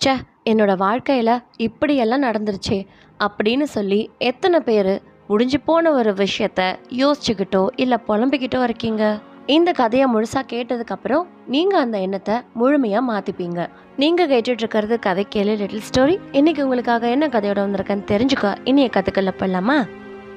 ச்சே என்னோட வாழ்க்கையில் இப்படியெல்லாம் நடந்துருச்சே அப்படின்னு சொல்லி எத்தனை பேர் முடிஞ்சு போன ஒரு விஷயத்த யோசிச்சுக்கிட்டோ இல்லை புலம்பிக்கிட்டோ இருக்கீங்க? இந்த கதையை முழுசாக கேட்டதுக்கப்புறம் நீங்கள் அந்த எண்ணத்தை முழுமையாக மாற்றிப்பீங்க நீங்கள் கேட்டுட்ருக்கிறது கதை கேளு லிட்டில் ஸ்டோரி இன்னைக்கு உங்களுக்காக என்ன கதையோட வந்திருக்கேன்னு தெரிஞ்சுக்க. இனிய கதைக்குள்ள போடலாமா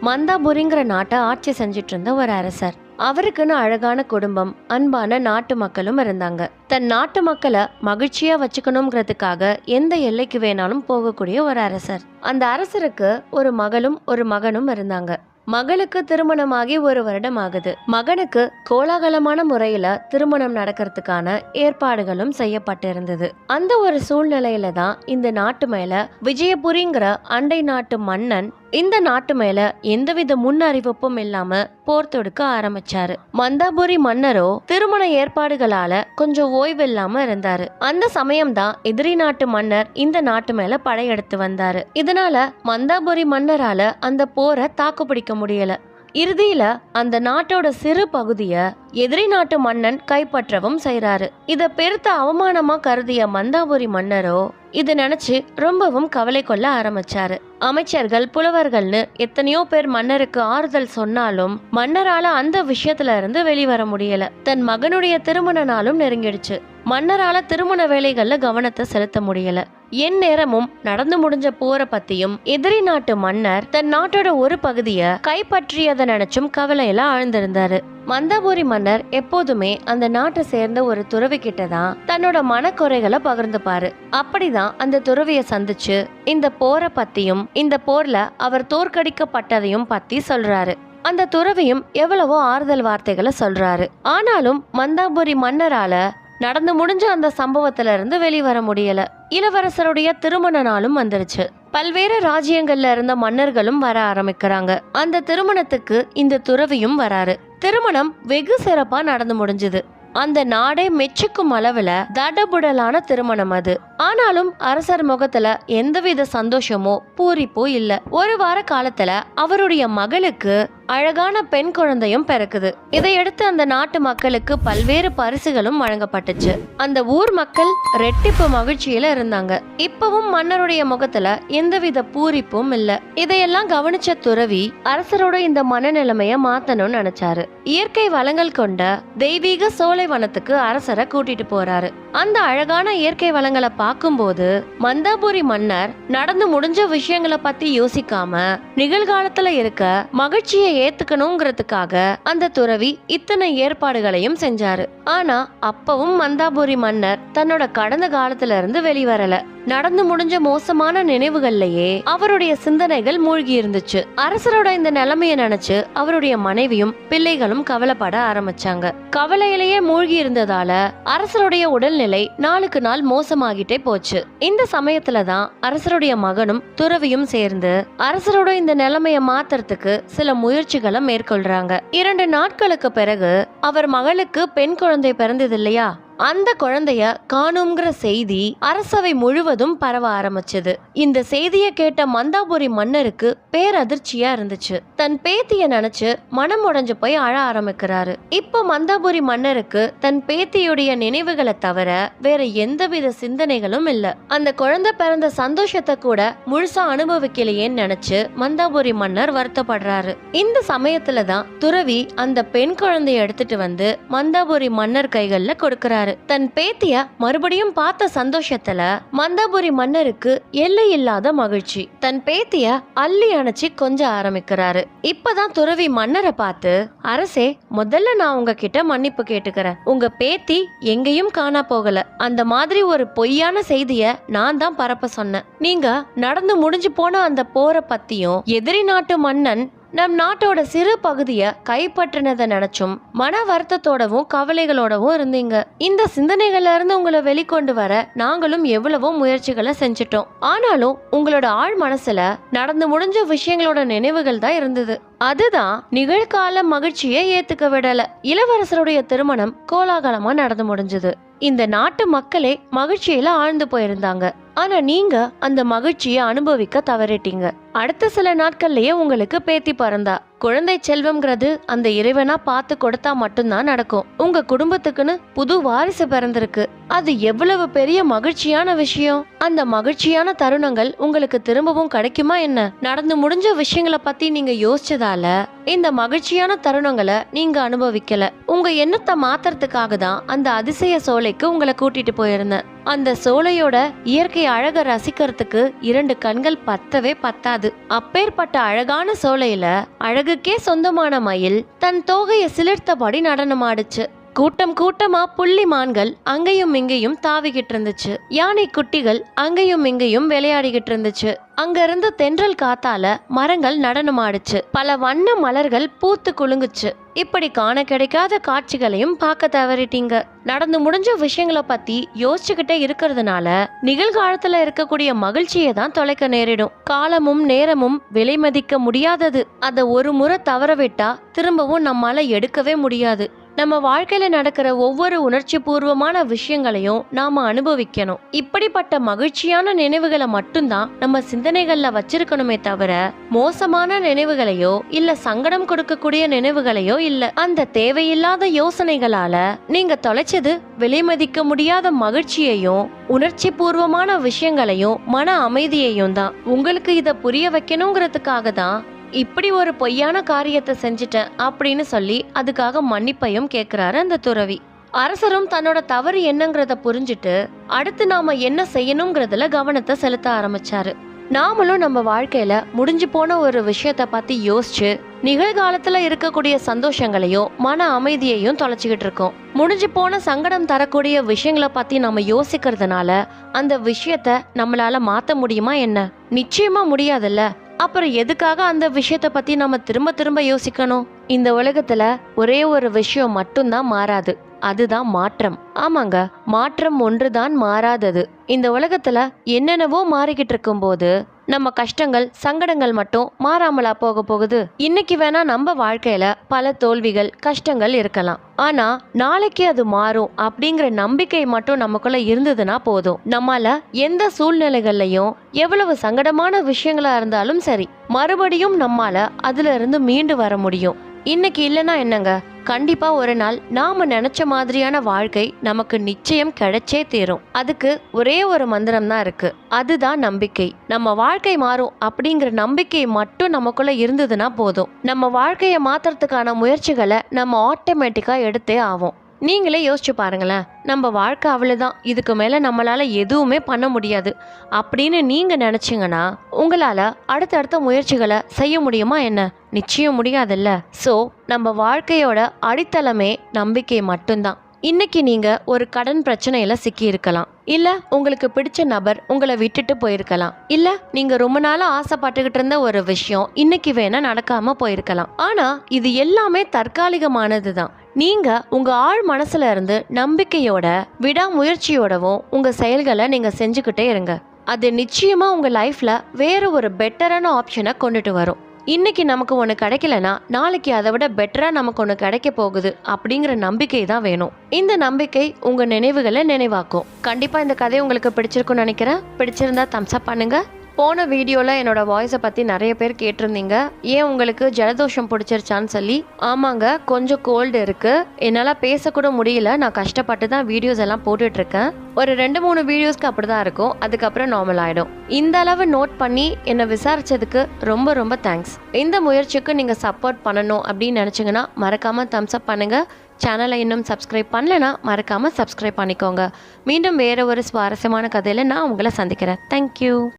மந்தாபுரிங்கிற நாட்டை ஆட்சி செஞ்சிட்டு இருந்த ஒரு அரசர். அவருக்குன்னு அழகான குடும்பம் அன்பான நாட்டு மக்களும் இருந்தாங்க. தன் நாட்டு மக்களை மகிழ்ச்சியா வச்சுக்கணுங்கிறதுக்காக எந்த எல்லைக்கு வேணாலும் போகக்கூடிய ஒரு அரசர். அந்த அரசருக்கு ஒரு மகளும் ஒரு மகனும் இருந்தாங்க. மகளுக்கு திருமணமாகி ஒரு வருடம் ஆகுது. மகனுக்கு கோலாகலமான முறையில திருமணம் நடக்கிறதுக்கான ஏற்பாடுகளும் செய்யப்பட்டிருந்தது. அந்த ஒரு சூழ்நிலையில தான் இந்த நாட்டு மேல விஜயபுரிங்கிற அண்டை நாட்டு மன்னன் இந்த நாட்டு மேல எந்தவித முன் அறிவிப்பும் இல்லாம போர் தொடுக்க ஆரம்பிச்சாரு. மந்தாபுரி மன்னரோ திருமண ஏற்பாடுகளால கொஞ்சம் ஓய்வு இல்லாம இருந்தாரு. அந்த சமயம்தான் எதிரி நாட்டு மன்னர் இந்த நாட்டு மேல படையெடுத்து வந்தாரு. இதனால மந்தாபுரி மன்னரால அந்த போரை தாக்குப்பிடிக்க முடியல. இறுதியில அந்த நாட்டோட சிறு பகுதிய எதிரி நாட்டு மன்னன் கைப்பற்றவும் செய்றாரு. இத பெருத்த அவமானமா கருதிய மந்தாபுரி மன்னரோ இதை நினைச்சு ரொம்பவும் கவலை கொள்ள ஆரம்பிச்சாரு. அமைச்சர்கள் புலவர்கள்னு எத்தனையோ பேர் மன்னருக்கு ஆறுதல் சொன்னாலும் மன்னரால அந்த விஷயத்துல இருந்து வெளிவர முடியல. தன் மகனுடைய திருமண நாளும் நெருங்கிடுச்சு. மன்னரால திருமண வேலைகள்ல கவனத்தை செலுத்த முடியல. என் நேரமும் நடந்து முடிஞ்ச போரை பத்தியும் எதிரி நாட்டு மன்னர் தன் நாட்டோட ஒரு பகுதிய கைப்பற்றியதை நினைச்சும் கவலையில ஆழ்ந்திருந்தாரு. மந்தாபுரி மன்னர் எப்போதுமே அந்த நாட்டை சேர்ந்த ஒரு துறவி கிட்ட தான் தன்னோட மனக்குறைகளை பகிர்ந்துப்பாரு. அப்படிதான் அந்த துறவிய சந்திச்சு இந்த போரை பத்தியும் இந்த போர்ல அவர் தோற்கடிக்கப்பட்டதையும் பத்தி சொல்றாரு. அந்த துறவியும் எவ்வளவோ ஆறுதல் வார்த்தைகளை சொல்றாரு. ஆனாலும் மந்தாபுரி மன்னரால நடந்து முடிஞ்ச அந்த சம்பவத்துல இருந்து வெளிவர முடியல. இளவரசருடைய திருமண நாளும் வந்துருச்சு. பல்வேறு ராஜ்யங்கள்ல இருந்த மன்னர்களும் வர ஆரம்பிக்கிறாங்க. அந்த திருமணத்துக்கு இந்த துறவியும் வராரு. திருமணம் வெகு சிறப்பா நடந்து முடிஞ்சது. அந்த நாடே மெச்சுக்கும் அளவுல தடபுடலான திருமணம் அது. ஆனாலும் அரசர் முகத்துல எந்தவித சந்தோஷமோ பூரிப்போ இல்ல. ஒரு வார காலத்துல அவருடைய மகளுக்கு அழகான பெண் குழந்தையும் பிறக்குது. இதையடுத்து அந்த நாட்டு மக்களுக்கு பல்வேறு பரிசுகளும் வழங்கப்பட்டுச்சு. அந்த ஊர் மக்கள் ரெட்டிப்பு மகிழ்ச்சியில இருந்தாங்க. இப்பவும் மன்னருடைய முகத்துல எந்தவித பூரிப்பும் இல்ல. இதையெல்லாம் கவனிச்ச துறவி அரசரோட இந்த மனநிலைமைய மாத்தணும்னு நினைச்சாரு. இயற்கை வளங்கள் கொண்ட தெய்வீக சோலை வனத்துக்கு அரசரை கூட்டிட்டு போறாரு. அந்த அழகான இயற்கை வளங்களை பார்க்கும்போது மந்தாபுரி மன்னர் நடந்து முடிஞ்ச விஷயங்களை பத்தி யோசிக்காம நிகழ்காலத்துல இருக்க மகிழ்ச்சியை ஏத்துக்கணுங்கிறதுக்காக அந்த துறவி இத்தனை ஏற்பாடுகளையும் செஞ்சாரு. ஆனா அப்பவும் மந்தாபுரி மன்னர் தன்னோட கடந்த காலத்துல இருந்து வெளிவரல. நடந்து முடிஞ்ச மோசமான நினைவுகள்லயே அவருடைய சிந்தனைகள் மூழ்கி இருந்துச்சு அரசரோட இந்த நிலைமைய நினைச்சு அவருடைய மனைவியும் பிள்ளைகளும் கவலைப்பட ஆரம்பிச்சாங்க. கவலையிலேயே மூழ்கி இருந்ததால அரசருடைய உடல்நிலை நாளுக்கு நாள் மோசமாகிட்டே போச்சு. இந்த சமயத்துல தான் அரசருடைய மகனும் துறவியும் சேர்ந்து அரசரோட இந்த நிலைமைய மாத்துறதுக்கு சில முயற்சிகளை மேற்கொள்றாங்க. இரண்டு நாட்களுக்கு பிறகு அவர் மகளுக்கு பெண் குழந்தை பிறந்தது இல்லையா? அந்த குழந்தைய காணுங்கிற செய்தி அரசவை முழுவதும் பரவ ஆரம்பிச்சது. இந்த செய்தியை கேட்ட மந்தாபுரி மன்னருக்கு பேரதிர்ச்சியா இருந்துச்சு. தன் பேத்திய நினைச்சு மனம் உடஞ்சு போய் அழ ஆரம்பிக்கிறாரு. இப்போ மந்தாபுரி மன்னருக்கு தன் பேத்தியுடைய நினைவுகளை தவிர வேற எந்தவித சிந்தனைகளும் இல்ல. அந்த குழந்தை பிறந்த சந்தோஷத்தை கூட முழுசா அனுபவிக்கலையேன்னு நினைச்சு மந்தாபுரி மன்னர் வருத்தப்படுறாரு. இந்த சமயத்துல தான் துறவி அந்த பெண் குழந்தைய எடுத்துட்டு வந்து மந்தாபுரி மன்னர் கைகள்ல கொடுக்கிறாரு. தன் பேத்திய மறுபடியும் பார்த்த சந்தோஷத்துல மந்தாபுரி மன்னருக்கு எல்லை இல்லாத மகிழ்ச்சி. தன் பேத்திய அள்ளி அணைச்சி கொஞ்ச ஆரம்பிக்கிறாரு. இப்பதான் துறவி மன்னரை பார்த்து அரசே முதல்ல நான் உங்ககிட்ட மன்னிப்பு கேட்டுக்கிறேன். உங்க பேத்தி எங்கேயும் காணா போகல. அந்த மாதிரி ஒரு பொய்யான செய்திய நான் தான் பரப்ப சொன்னேன். நீங்க நடந்து முடிஞ்சு போன அந்த போரை பத்தியும் எதிரி நாட்டு மன்னன் நம் நாட்டோட சிறு பகுதியை கைப்பற்றினதை நினைச்சும் மன வருத்தத்தோடவும் கவலைகளோடவும் இருந்தீங்க. இந்த சிந்தனைகள்ல இருந்து உங்களை வெளிக்கொண்டு வர நாங்களும் எவ்வளவோ முயற்சிகளை செஞ்சிட்டோம். ஆனாலும் உங்களோட ஆழ் மனசுல நடந்து முடிஞ்ச விஷயங்களோட நினைவுகள் தான் இருந்தது. அதுதான் நிகழ்கால மகிழ்ச்சியை ஏத்துக்க விடல. இளவரசருடைய திருமணம் கோலாகலமா நடந்து முடிஞ்சது. இந்த நாட்டு மக்களே மகிழ்ச்சியில ஆழ்ந்து போயிருந்தாங்க. ஆனா நீங்க அந்த மகிழ்ச்சியை அனுபவிக்க தவறிட்டீங்க. அடுத்த சில நாட்கள்லயே உங்களுக்கு பேத்தி பிறந்தா. குழந்தை செல்வம்ங்கிறது அந்த இறைவனா பார்த்து கொடுத்தா மட்டும்தான் நடக்கும். உங்க குடும்பத்துக்குன்னு புது வாரிசு பிறந்திருக்கு. அது எவ்வளவு பெரிய மகிழ்ச்சியான விஷயம். அந்த மகிழ்ச்சியான தருணங்கள் உங்களுக்கு திரும்பவும் கிடைக்குமா என்ன? நடந்து முடிஞ்ச விஷயங்களை பத்தி நீங்க யோசிச்சதால இந்த மகிழ்ச்சியான தருணங்களை நீங்க அனுபவிக்கல. உங்க எண்ணத்தை மாத்துறதுக்காக தான் அந்த அதிசய சோலைக்கு உங்களை கூட்டிட்டு போயிருந்தேன். அந்த சோலையோட இயற்கை அழக ரசிக்கிறதுக்கு இரண்டு கண்கள் பத்தவே பத்தாது. அப்பேற்பட்ட அழகான சோலையில அழகுக்கே சொந்தமான மயில் தன் தோகையை சிலிர்த்தபடி நடனமாடுச்சு. கூட்டம் கூட்டமா புள்ளி மான்கள் அங்கேயும் இங்கேயும் தாவிக்கிட்டு இருந்துச்சு. யானை குட்டிகள் அங்கேயும் இங்கேயும் விளையாடிக்கிட்டு இருந்துச்சு. அங்கிருந்து தென்றல் காத்தால மரங்கள் நடனமாடுச்சு. பல வண்ண மலர்கள் பூத்து குலுங்குச்சு. இப்படி காண கிடைக்காத காட்சிகளையும் பார்க்க தவறிட்டீங்க. நடந்து முடிஞ்ச விஷயங்களை பத்தி யோசிச்சுக்கிட்டே இருக்கிறதுனால நிகழ்காலத்துல இருக்கக்கூடிய மகிழ்ச்சியை தான் தொலைக்க நேரிடும். காலமும் நேரமும் விலை மதிக்க முடியாதது. அதை ஒரு முறை தவற விட்டா திரும்பவும் நம்மால எடுக்கவே முடியாது. நம்ம வாழ்க்கையில நடக்கிற ஒவ்வொரு உணர்ச்சி பூர்வமான விஷயங்களையும் நாம அனுபவிக்கணும். இப்படிப்பட்ட மகிழ்ச்சியான நினைவுகளை மட்டும்தான் நம்ம சிந்தனைகள்ல வச்சிருக்கணுமே தவிர மோசமான நினைவுகளையோ இல்ல சங்கடம் கொடுக்கக்கூடிய நினைவுகளையோ இல்ல. அந்த தேவையில்லாத யோசனைகளால நீங்க தொலைச்சது விலைமதிக்க முடியாத மகிழ்ச்சியையும் உணர்ச்சி பூர்வமான விஷயங்களையும் மன அமைதியையும் தான். உங்களுக்கு இதை புரிய வைக்கணுங்கிறதுக்காக தான் இப்படி ஒரு பொய்யான காரியத்தை செஞ்சுட்டேன் அப்படின்னு சொல்லி அதுக்காக மன்னிப்பையும் கேட்குறாரு அந்த துறவி. அரசரும் தன்னோட தவறு என்னங்கிறத புரிஞ்சுட்டு அடுத்து நாம என்ன செய்யணுங்கிறதுல கவனத்தை செலுத்த ஆரம்பிச்சாரு. நாமளும் நம்ம வாழ்க்கையில முடிஞ்சு போன ஒரு விஷயத்த பத்தி யோசிச்சு நிகழ்காலத்துல இருக்கக்கூடிய சந்தோஷங்களையும் மன அமைதியையும் தொலைச்சிக்கிட்டு இருக்கோம். முடிஞ்சு போன சங்கடம் தரக்கூடிய விஷயங்களை பத்தி நம்ம யோசிக்கிறதுனால அந்த விஷயத்த நம்மளால மாத்த முடியுமா என்ன? நிச்சயமா முடியாதுல்ல. அப்புறம் எதுக்காக அந்த விஷயத்த பற்றி நம்ம திரும்ப திரும்ப யோசிக்கணும்? இந்த உலகத்தில் ஒரே ஒரு விஷயம் மட்டும்தான் மாறாது. அதுதான் மாற்றம். ஆமாங்க. மாற்றம் ஒன்றுதான் மாறாதது. இந்த உலகத்துல என்னென்னவோ மாறிக்கிட்டு இருக்கும்போது நம்ம கஷ்டங்கள் சங்கடங்கள் மட்டும் மாறாமலா போக போகுது. இன்னைக்கு வேணா நம்ம வாழ்க்கையில பல தோல்விகள் கஷ்டங்கள் இருக்கலாம். ஆனா நாளைக்கு அது மாறும் அப்படிங்கிற நம்பிக்கை மட்டும் நமக்குள்ள இருந்ததுன்னா போதும். நம்மால எந்த சூழ்நிலைகள்லையும் எவ்வளவு சங்கடமான விஷயங்களா இருந்தாலும் சரி மறுபடியும் நம்மால அதுல இருந்து மீண்டு வர முடியும். இன்னைக்கு இல்லைன்னா என்னங்க? கண்டிப்பா ஒரு நாள் நாம நினைச்ச மாதிரியான வாழ்க்கை நமக்கு நிச்சயம் கிடைச்சே தீரும். அதுக்கு ஒரே ஒரு மந்திரம் தான் இருக்கு. அதுதான் நம்பிக்கை. நம்ம வாழ்க்கை மாறும் அப்படிங்கிற நம்பிக்கை மட்டும் நமக்குள்ள இருந்ததுன்னா போதும். நம்ம வாழ்க்கையை மாத்துறதுக்கான முயற்சிகளை நம்ம ஆட்டோமேட்டிக்கா எடுத்தே ஆவோம். நீங்களே யோசிச்சு பாருங்களேன். நம்ம வாழ்க்கை அவ்வளோதான் இதுக்கு மேலே நம்மளால் எதுவுமே பண்ண முடியாது. அப்படின்னு நீங்கள் நினச்சிங்கன்னா உங்களால் அடுத்தடுத்த முயற்சிகளை செய்ய முடியுமா என்ன? நிச்சயம் முடியாதுல்ல. ஸோ நம்ம வாழ்க்கையோட அடித்தளமே நம்பிக்கை மட்டும்தான். இன்னைக்கு நீங்கள் ஒரு கடன் பிரச்சனையில் சிக்கி இருக்கலாம். உங்களுக்கு பிடிச்ச நபர் உங்களை விட்டுட்டு போயிருக்கலாம். இல்லை நீங்கள் ரொம்ப நாளாக ஆசைப்பட்டுக்கிட்டு இருந்த ஒரு விஷயம் இன்னைக்கு வேணால் நடக்காமல் போயிருக்கலாம். ஆனால் இது எல்லாமே தற்காலிகமானது தான் நீங்கள் உங்கள் ஆள் மனசுல இருந்து நம்பிக்கையோட விடாமுயற்சியோடவும் உங்கள் செயல்களை நீங்கள் செஞ்சுக்கிட்டே இருங்க. அது நிச்சயமாக உங்கள் லைஃப்பில் வேறு ஒரு பெட்டரான ஆப்ஷனை கொண்டுட்டு வரும். இன்னைக்கு நமக்கு ஒன்று கிடைக்கலனா நாளைக்கு அதை விட பெட்டராக நமக்கு ஒன்று கிடைக்க போகுது அப்படிங்கிற நம்பிக்கை தான் வேணும். இந்த நம்பிக்கை உங்கள் நினைவுகளை நினைவாக்கும். கண்டிப்பாக இந்த கதை உங்களுக்கு பிடிச்சிருக்கும்னு நினைக்கிறேன். பிடிச்சிருந்தா தம்ஸ் அப் பண்ணுங்கள் போன வீடியோவில் என்னோட வாய்ஸை பற்றி நிறைய பேர் கேட்டிருந்தீங்க. ஏன் உங்களுக்கு ஜலதோஷம் பிடிச்சிருச்சான்னு சொல்லி? ஆமாங்க கொஞ்சம் கோல்டு இருக்குது என்னால் பேசக்கூட முடியல. நான் கஷ்டப்பட்டு தான் வீடியோஸ் எல்லாம் போட்டுட்ருக்கேன். ஒரு ரெண்டு மூணு வீடியோஸ்க்கு அப்படி தான் இருக்கும். அதுக்கப்புறம் நார்மல் ஆகிடும் இந்த அளவு நோட் பண்ணி என்னை விசாரிச்சதுக்கு ரொம்ப ரொம்ப தேங்க்ஸ் இந்த முயற்சிக்கு நீங்கள் சப்போர்ட் பண்ணணும் அப்படின்னு நினச்சிங்கன்னா மறக்காமல் தம்ஸ் அப் பண்ணுங்கள் சேனலை இன்னும் சப்ஸ்கிரைப் பண்ணலைன்னா மறக்காமல் சப்ஸ்கிரைப் பண்ணிக்கோங்க. மீண்டும் வேறு ஒரு சுவாரஸ்யமான கதையில் நான் உங்களை சந்திக்கிறேன். தேங்க்யூ